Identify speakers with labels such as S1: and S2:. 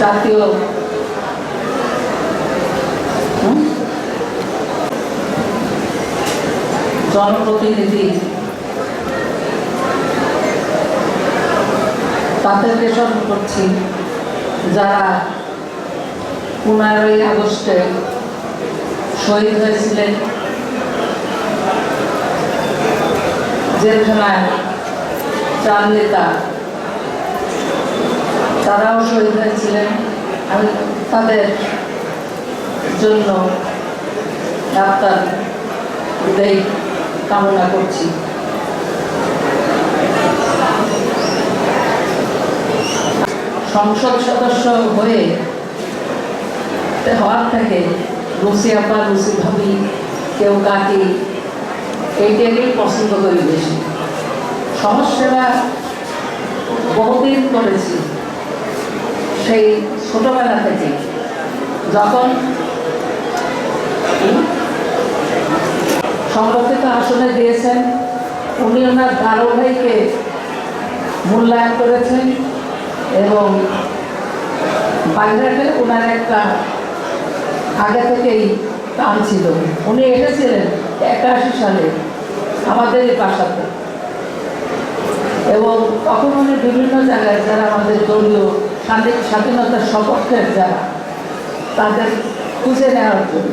S1: জাতীয়? জনপ্রতিনিধি। তাদেরকে স্মরণ করছি যারা পনেরোই আগস্টে শহীদ হয়েছিলেন। জেলখানায় চার নেতা তারাও শহীদ হয়েছিলেন। আমি তাদের জন্য ডাক্তার কামনা করছি। সংসদ সদস্য হয়ে হওয়ার থেকে রুচি আপা রুচি ভাবি কেউ কাকি এইটাকেই পছন্দ করি বেশি। সমাজসেবা বহুদিন করেছি। সেই ছোটবেলা থেকে যখন সংরক্ষিত আসনে দিয়েছেন, উনি ওনার ভাইকে মূল্যায়ন করেছেন এবং বাইরে ওনার একটা আগে থেকেই টান ছিল। উনি এসেছিলেন একাশি সালে আমাদের এই বাসাতে এবং তখন উনি বিভিন্ন জায়গায়, যারা আমাদের দলীয় স্বাধীন স্বাধীনতার সপক্ষের যারা তাদের খুঁজে নেওয়ার জন্য।